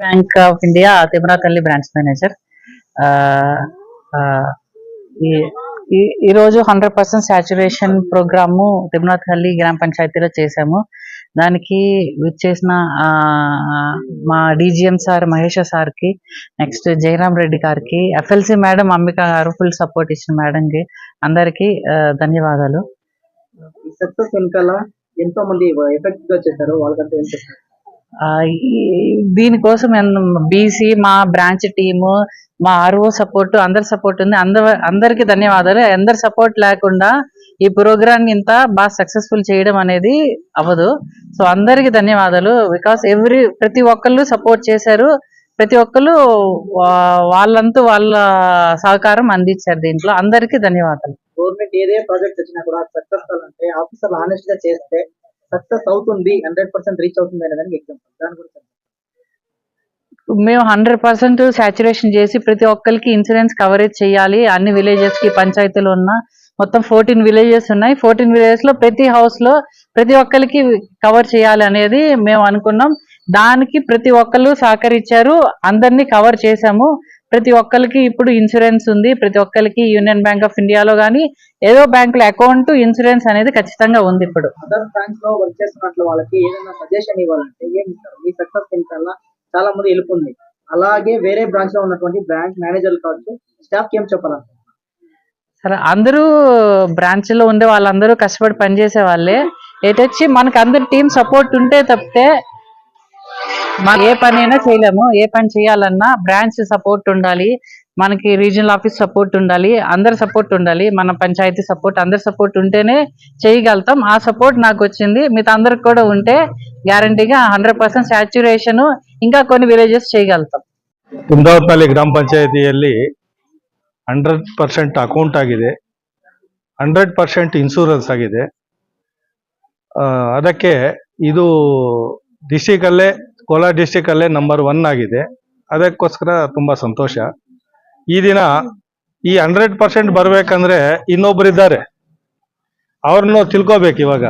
Bank of India Timarathalli branch manager ఆ, ఈ ఈ- hundred percent saturation programme Timarathalli గ్రామ పంచాయతీలో చేశాము దానికి విచ్చేసిన ఆ, మా డీజీఎం సార్ మహేష్ సార్కి నెక్స్ట్ జయరామ్ రెడ్డి గారికి ఎఫ్ఎల్సి మేడం అంబిక గారు ఫుల్ సపోర్ట్ ఇచ్చిన మేడంకి అందరికీ ధన్యవాదాలు. సక్సెస్ వెనకాల ఎంతో మంది ఎఫెక్ట్గా చేశారు వాళ్ళకంతా ఏం చేస్తారు దీనికోసం బీసీ మా బ్రాంచ్ టీము మా ఆర్ఓ సపోర్ట్ అందరి సపోర్ట్ ఉంది. అందరి అందరికి ధన్యవాదాలు. అందరి సపోర్ట్ లేకుండా ఈ ప్రోగ్రామ్ ఇంత బాగా సక్సెస్ఫుల్ చేయడం అనేది అవ్వదు. సో అందరికి ధన్యవాదాలు. బికాస్ ఎవ్రీ ప్రతి ఒక్కళ్ళు సపోర్ట్ చేశారు. ప్రతి ఒక్కళ్ళు వాళ్ళంతా వాళ్ళ సహకారం అందించారు దీంట్లో. అందరికీ ధన్యవాదాలు. గవర్నమెంట్ ఏదే ప్రాజెక్ట్ వచ్చినా కూడా సక్సెస్ఫుల్ అంటే ఆఫీసర్లు ఆనెస్ట్గా చేస్తే సక్సెస్ అవుతుంది హండ్రెడ్ పర్సెంట్ రీచ్ అవుతుంది అనే దానికి ఎగ్జాంపుల్. దాని గురించి మేము హండ్రెడ్ పర్సెంట్ సాచురేషన్ చేసి ప్రతి ఒక్కరికి ఇన్సూరెన్స్ కవరేజ్ చేయాలి. అన్ని విలేజెస్కి పంచాయతీలు ఉన్న మొత్తం ఫోర్టీన్ విలేజెస్ ఉన్నాయి. ఫోర్టీన్ విలేజెస్లో ప్రతి హౌస్లో ప్రతి ఒక్కరికి కవర్ చేయాలి అనేది మేము అనుకున్నాం. దానికి ప్రతి ఒక్కరు సహకరించారు. అందరినీ కవర్ చేశాము. ప్రతి ఒక్కరికి ఇప్పుడు ఇన్సూరెన్స్ ఉంది. ప్రతి ఒక్కరికి యూనియన్ బ్యాంక్ ఆఫ్ ఇండియాలో కానీ ఏదో బ్యాంకులో అకౌంట్ ఇన్సూరెన్స్ అనేది ఖచ్చితంగా ఉంది ఇప్పుడు. అదర్ బ్రాంచ్లో వర్క్ చేస్తున్నట్లు వాళ్ళకి ఏదైనా వెనకాల చాలా మంది వెళ్ళిపోయింది అలాగే వేరే బ్రాంచ్లో ఉన్నటువంటి బ్రాంచ్ మేనేజర్లు కావచ్చు స్టాఫ్ ఏం చెప్పాలంటే సరే అందరూ బ్రాంచ్లో ఉండే వాళ్ళందరూ కష్టపడి పనిచేసే వాళ్ళే. ఏటొచ్చి మనకి అందరి టీం సపోర్ట్ ఉంటే తప్పితే మనం ఏ పని అయినా చేయలేము ఏ పని చేయాలన్నా బ్రాంచ్ సపోర్ట్ ఉండాలి మనకి రీజనల్ ఆఫీస్ సపోర్ట్ ఉండాలి అందరి సపోర్ట్ ఉండాలి మన పంచాయతీ సపోర్ట్ అందరి సపోర్ట్ ఉంటేనే చేయగలుగుతాం ఆ సపోర్ట్ నాకు వచ్చింది మిగతా అందరికి కూడా ఉంటే గ్యారంటీగా హండ్రెడ్ పర్సెంట్ సాచురేషన్ ఇంకా కొన్ని విలేజెస్ చేయగలుగుతాం ಕುಂದಾವತ್ನಲ್ಲಿ ಗ್ರಾಮ ಪಂಚಾಯತಿಯಲ್ಲಿ ಹಂಡ್ರೆಡ್ ಪರ್ಸೆಂಟ್ ಅಕೌಂಟ್ ಆಗಿದೆ ಹಂಡ್ರೆಡ್ ಪರ್ಸೆಂಟ್ ಇನ್ಶೂರೆನ್ಸ್ ಆಗಿದೆ ಆ, ಅದಕ್ಕೆ ಇದು ಡಿಸ್ಟಿಕಲ್ಲೇ ಕೋಲಾರ ಡಿಸ್ಟಿಕಲ್ಲೇ ನಂಬರ್ ಒನ್ ಆಗಿದೆ. ಅದಕ್ಕೋಸ್ಕರ ತುಂಬಾ ಸಂತೋಷ. ಈ ದಿನ ಈ ಹಂಡ್ರೆಡ್ ಪರ್ಸೆಂಟ್ ಬರಬೇಕಂದ್ರೆ ಇನ್ನೊಬ್ಬರಿದ್ದಾರೆ ಅವ್ರನ್ನೂ ತಿಳ್ಕೋಬೇಕು ಇವಾಗ.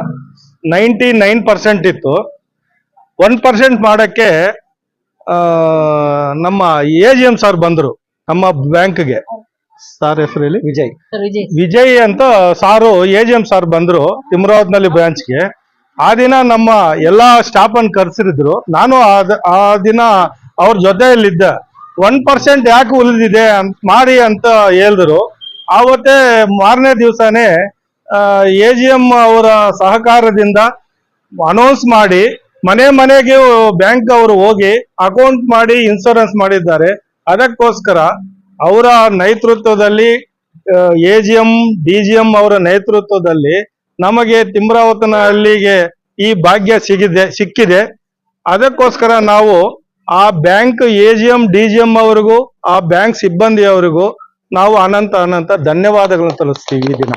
ನೈಂಟಿ ನೈನ್ ಪರ್ಸೆಂಟ್ ಇತ್ತು. ಒನ್ ಪರ್ಸೆಂಟ್ ಮಾಡಕ್ಕೆ ನಮ್ಮ ಎ ಜಿ ಎಂ ಸರ್ ಬಂದರು ನಮ್ಮ ಬ್ಯಾಂಕ್ಗೆ ಸರ್ ಹೆಸರು ಹೇಳಿ? ವಿಜಯ್. ವಿಜಯ್. ವಿಜಯ್ ಅಂತ ಸಾರು ಎ ಜಿ ಎಂ ಸರ್ ಬಂದ್ರು ತಿಮ್ರಾವತ್ನಲ್ಲಿ ಬ್ರಾಂಚ್ಗೆ ಆ ದಿನ ನಮ್ಮ ಎಲ್ಲಾ ಸ್ಟಾಫ್ ಅನ್ನು ಕರೆಸಿದ್ರು ನಾನು ಆ- ದಿನ ಅವ್ರ ಜೊತೆಯಲ್ಲಿದ್ದೆ. ಒನ್ ಪರ್ಸೆಂಟ್ ಯಾಕೆ ಉಳಿದಿದೆ ಅಂತ ಮಾಡಿ ಅಂತ ಹೇಳಿದ್ರು. ಆವತ್ತೇ ಮಾರನೇ ದಿವಸನೇ ಎ ಜಿ ಎಂ ಅವರ ಸಹಕಾರದಿಂದ ಅನೌನ್ಸ್ ಮಾಡಿ, ಮನೆ ಮನೆಗೆ ಬ್ಯಾಂಕ್ ಅವರು ಹೋಗಿ ಅಕೌಂಟ್ ಮಾಡಿ ಇನ್ಶೂರೆನ್ಸ್ ಮಾಡಿದ್ದಾರೆ. ಅದಕ್ಕೋಸ್ಕರ ಅವರ ನೇತೃತ್ವದಲ್ಲಿ A G M D G M ಅವರ ನೇತೃತ್ವದಲ್ಲಿ ನಮಗೆ ತಿಮ್ರಾವತನಹಳ್ಳಿಗೆ ಈ ಭಾಗ್ಯ ಸಿಗಿದೆ, ಸಿಕ್ಕಿದೆ. ಅದಕ್ಕೋಸ್ಕರ ನಾವು ಆ bank A G M, D G M ಅವರಿಗೂ, ಆ ಬ್ಯಾಂಕ್ ಸಿಬ್ಬಂದಿಯವರಿಗೂ ನಾವು ಅನಂತ ಅನಂತ ಧನ್ಯವಾದಗಳನ್ನು ತಲುಪಿಸ್ತೀವಿ ಈ ದಿನ.